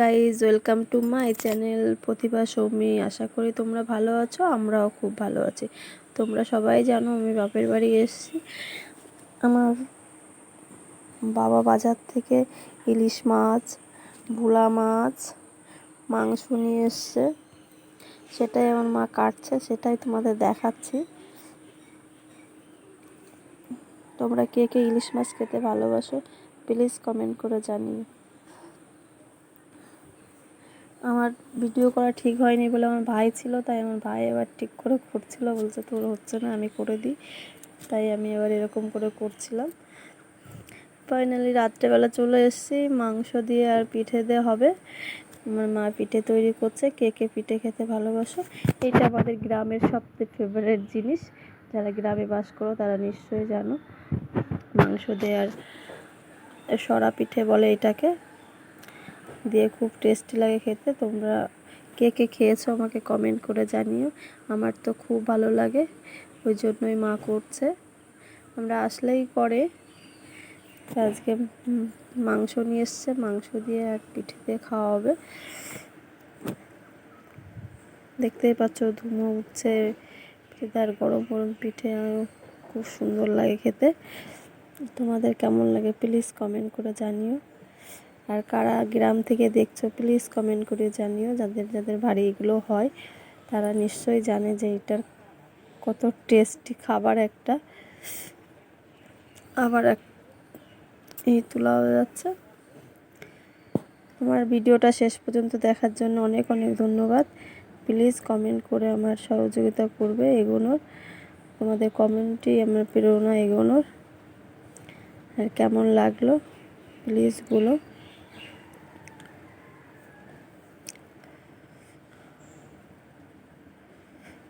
Guys welcome to my channel Pratibha Soumi. আশা করি তোমরা ভালো আছো, আমরাও খুব ভালো আছি। তোমরা সবাই জানো আমি বাপের বাড়ি এসেছি। আমার বাবা বাজার থেকে ইলিশ মাছ, ভোলা মাছ, মাংস নিয়ে এসছে। সেটাই আমার মা কাটছে, সেটাই তোমাদের দেখাচ্ছি। তোমরা কে কে ইলিশ মাছ খেতে ভালোবাসো প্লিজ কমেন্ট করে জানিও। আমার ভিডিও করা ঠিক হয়নি বলে আমার ভাই ছিল, তাই আমার ভাই এবার ঠিক করে করছিল, বলছে তোর হচ্ছে না, আমি করে দিই। তাই আমি এবার এরকম করে করছিলাম। ফাইনালি রাত্রেবেলা চলে এসেছি, মাংস দিয়ে আর পিঠে দিয়ে হবে। আমার মা পিঠে তৈরি করছে, কে কে পিঠে খেতে ভালোবাসো। এটা আমাদের গ্রামের সবচেয়ে ফেভারেট জিনিস। যারা গ্রামে বাস করো, তারা নিশ্চয়ই জানো। মাংস দেওয়ার সরা পিঠে বলে এটাকে। দিয়ে খুব টেস্টি লাগে খেতে। তোমরা কে কে খেয়েছো আমাকে কমেন্ট করে জানিও। আমার তো খুব ভালো লাগে, ওই জন্যই মা করছে। আমরা আসলেই করে আজকে মাংস নিয়ে এসছে, মাংস দিয়ে আর পিঠে দিয়ে খাওয়া হবে। দেখতেই পাচ্ছ ধুমো উঠছে আর গরম গরম পিঠে খুব সুন্দর লাগে খেতে। তোমাদের কেমন লাগে প্লিজ কমেন্ট করে জানিও। আর কারা গ্রাম থেকে দেখছ প্লিজ কমেন্ট করে জানিও। যাদের যাদের বাড়ি এগুলো হয়, তারা নিশ্চয়ই জানে যে এটার কত টেস্টি খাবার একটা। আবার এক এই তোলা হয়ে যাচ্ছে। আমার ভিডিওটা শেষ পর্যন্ত দেখার জন্য অনেক অনেক ধন্যবাদ। প্লিজ কমেন্ট করে আমার সহযোগিতা করবে এগোনোর। তোমাদের কমেন্টই আমার প্রেরণা এগোনোর। আর কেমন লাগল প্লিজ বলো।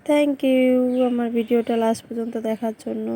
থ্যাংক ইউ আমার ভিডিওটা লাস্ট পর্যন্ত দেখার জন্য।